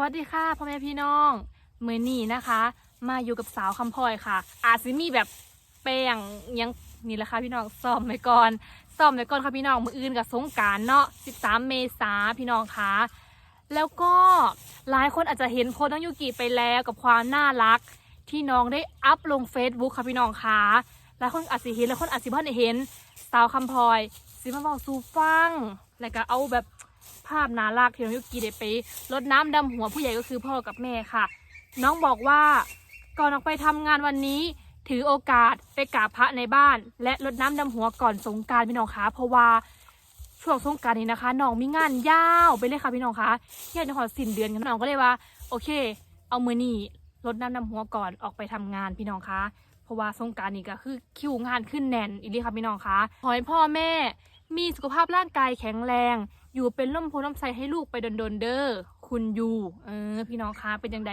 วัสดีค่ะพ่อแม่พี่น้องเมื่อนี้นะคะ มาอยู่กับสาวคำพลอยค่ะ อาจจะมีแบบแป้งยังนี่แหละค่ะพี่น้องซ่อมไว้ก่อนซ่อมไว้ก่อนค่ะพี่น้องมืออื่นกับสงการเนาะ 13 เมษาพี่น้องคะแล้วก็หลายคนอาจจะเห็นโพสต์น้องยูกิไปแล้วกับความน่ารัก ที่น้องได้อัพลง Facebook ค่ะพี่น้องคะหลายคนอาจจะเห็นหลายคนอาจจะเพิ่งเห็นสาวคำพลอยสิมาบอกสูฟังแล้วก็เอาแบบ ภาพน่ารักที่น้องยุกิได้ไปรดน้ำดำหัวผู้ใหญ่ก็คือพ่อกับแม่ค่ะ น้องบอกว่าก่อนออกไปทำงานวันนี้ ถือโอกาสไปกราบพระในบ้าน และรดน้ำดำหัวก่อนสงการพี่น้องคะเพราะว่าช่วงสงการนี้นะคะน้องมีงานยาวไปเลยค่ะพี่น้องคะยาวจนถึงสิ้นเดือนค่ะน้องก็เลยว่า โอเค เอามือนี่รดน้ำดำหัวก่อนออกไปทำงานพี่น้องคะเพราะว่าสงการนี้ก็คือคิวงานขึ้นแน่นอีหลีค่ะพี่น้องคะขอให้พ่อแม่ มีสุขภาพร่างกายแข็งแรง อยู่เป็นล่มโพล่มไทรให้ลูกไปดนๆเด้อคุณยูเออพี่น้องคะเป็นยังไง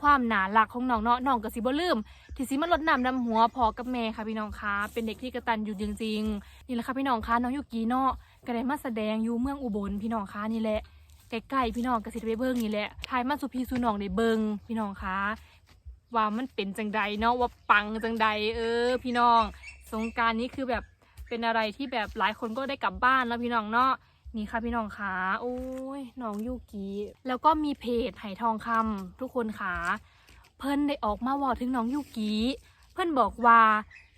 ความหนาหลักของน้องเนาะน้องก็สิบ่ลืมที่สิมาลดน้ำดำหัวพอกับแม่ค่ะพี่น้องคะเป็นเด็กที่กระตันอยู่จริงๆนี่แหละค่ะพี่น้องคะน้องยูกีเนาะก็ได้มาแสดงอยู่เมืองอุบลพี่น้องคะนี่แหละใกล้ๆพี่น้องก็สิได้ไปเบิ่งนี่แหละทายมาสุพีสุน้องได้เบิ่งพี่น้องคะว่ามันเป็นจังใดเนาะว่าปังจังใดเออ พี่น้อง สงการนี้คือแบบ เป็นอะไรที่แบบหลายคนก็ได้กลับบ้านแล้วพี่น้องเนาะนี่ค่ะพี่น้องขาโอ้ยน้องยูกิแล้วก็มีเพจไหทองคำทุกคนขาเพิ่นได้ออกมาบอถึงน้องยูกิเพิ่นบอกว่า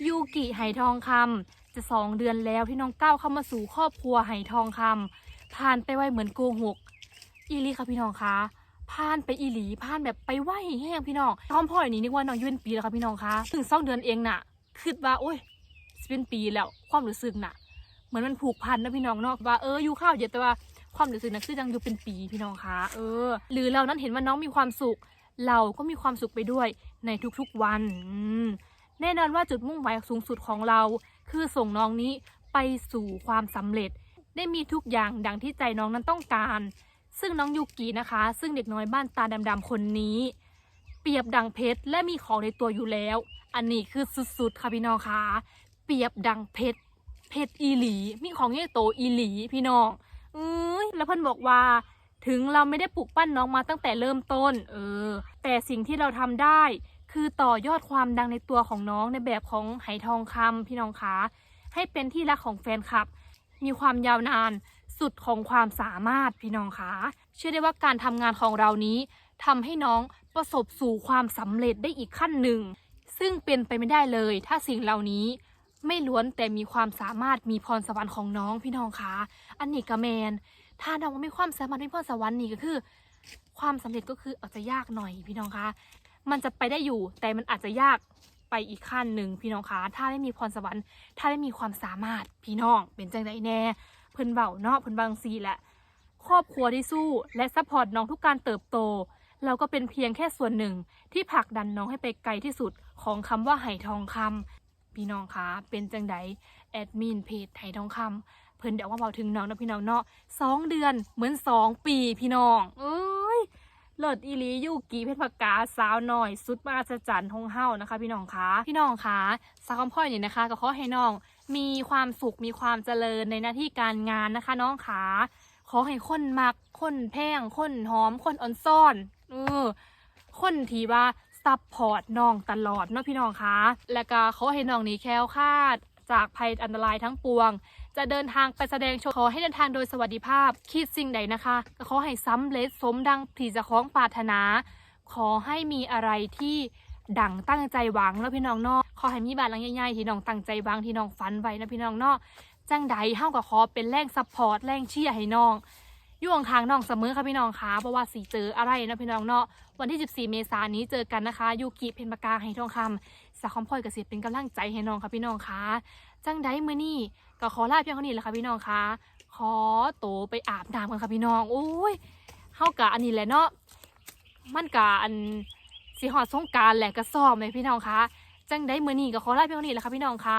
ยูกิไหทองคำจะสองเดือนแล้วที่น้องก้าวเข้ามาสู่ครอบครัวไหทองคำผ่านไปไวเหมือนโกหกอีลีค่ะพี่น้องคะผ่านไปอีหลีผ่านแบบไปไหวแห้งพี่น้องท้อมพ่อยนี่นึกว่าน้องอยืนปีแล้วค่ะพี่น้องคะถึงสองเดือนเองน่ะคิดว่าโอ้ย สิเป็นปีแล้วความรู้สึกน่ะ เหมือนมันผูกพันนะพี่น้องเนาะว่าเอออยู่ข้าวเยอะแต่ว่าความรู้สึกนั้นคือยังอยู่เป็นปีพี่น้องคะเออ หรือเรานั้นเห็นว่าน้องมีความสุข เราก็มีความสุขไปด้วยในทุกๆวันแน่นอนว่าจุดมุ่งหมายสูงสุดของเรา คือส่งน้องนี้ไปสู่ความสำเร็จ ได้มีทุกอย่างดังที่ใจน้องนั้นต้องการ ซึ่งน้องยูกินะคะ ซึ่งเด็กน้อยบ้านตาดำๆคนนี้ เปรียบดังเพชรและมีของในตัวอยู่แล้ว อันนี้คือสุดๆค่ะพี่น้องคะ เปรียบดังเพชรเพชรอีหลี มีของใหญ่โตอีหลีพี่น้องเอ้ยแล้วเพื่อนบอกว่า ถึงเราไม่ได้ปลูกปั้นน้องมาตั้งแต่เริ่มต้น เออ แต่สิ่งที่เราทำได้ คือต่อยอดความดังในตัวของน้องในแบบของไหทองคำพี่น้องคะให้เป็นที่รักของแฟนคลับ มีความยาวนานสุดของความสามารถพี่น้องคะเชื่อได้ว่าการทำงานของเรานี้ทำให้น้องประสบสู่ความสำเร็จได้อีกขั้นหนึ่ง ซึ่งเป็นไปไม่ได้เลย ถ้าสิ่งเหล่านี้ ไม่ล้วนแต่มีความสามารถมีพรสวรรค์ของน้องพี่น้องคะอันนี้ก็แมน ถ้าน้องไม่มีความสามารถมีพรสวรรค์นี่ก็คือ ความสำเร็จก็คืออาจจะยากหน่อยพี่น้องคะมันจะไปได้อยู่แต่มันอาจจะยากไปอีกขั้นหนึ่งพี่น้องคะถ้าได้มีพรสวรรค์ ถ้าได้มีความสามารถพี่น้อง เป็นจังไดแน่เพิ่นเบาเนาะเพิ่นบางซีแหละครอบครัวที่สู้ และซัพพอร์ตน้องทุกการเติบโต เราก็เป็นเพียงแค่ส่วนหนึ่งที่ผลักดันน้องให้ไปไกลที่สุดของคำว่าไหทองคำ พี่น้องคะเป็นจังไดแอดมินเพจไทยทองคำเพิ่นเดี๋ยวว่าเบาถึงน้องนะพี่น้องเนาะสองเดือนเหมือนสองปีพี่น้องเอ้ยเลิศอีลียูกีเพชรปากาสาวหน่อย สุดมาสจันทงเฮานะคะ พี่น้องคะพี่น้องคะสาวคำพ่อยนี่นะคะ ก็ขอให้น้องมีความสุขมีความเจริญในหน้าที่การงานนะคะ น้องขาขอให้คนมักคนแพงคนหอมคนอ่อนซ่อนเออคนที่ว่า ซัพพอร์ตน้องตลอดเนาะพี่น้องคะ และก็ขอให้น้องนี้แค้วคาด จากภัยอันตรายทั้งปวง จะเดินทางไปแสดงโชว์ขอให้เดินทางโดยสวัสดิภาพ คิดสิ่งใดนะคะก็ขอให้สำเร็จสมดังที่จะคล้องปรารถนา ขอให้มีอะไรที่ดังตั้งใจหวังแล้วพี่น้องเนาะขอให้มีบานหลังใหญ่ๆที่น้องตั้งใจหวังที่น้องฝันไว้นะพี่น้องเนาะจังใดเฮาก็ขอเป็นแรงซัพพอร์ตแรงเชียร์ให้น้อง อยู่ข้างน้องเสมอค่ะพี่น้องคะเพราะว่าสีเจออะไรนะพี่น้องเนาะวันที่ 14 เมษายนนี้เจอกันนะคะยูกิเพนปากาให้ทองคำสาคอมพลอยกเกษตรเป็นกำลังใจให้น้องค่ะพี่น้องคะจังไดมื้อนี้ก็ขอลาเพียงเท่านี้แหละค่ะพี่น้องคะขอโตไปอาบน้ำกันค่ะพี่น้องโอ้ยเฮากะอันนี้แหละเนาะมันกะอันสิฮอดสงการแหละก็ซ้อมเลยพี่น้องคะจังไดมื้อนี้ก็ขอลาเพียงเท่านี้แหละค่ะพี่น้องคะ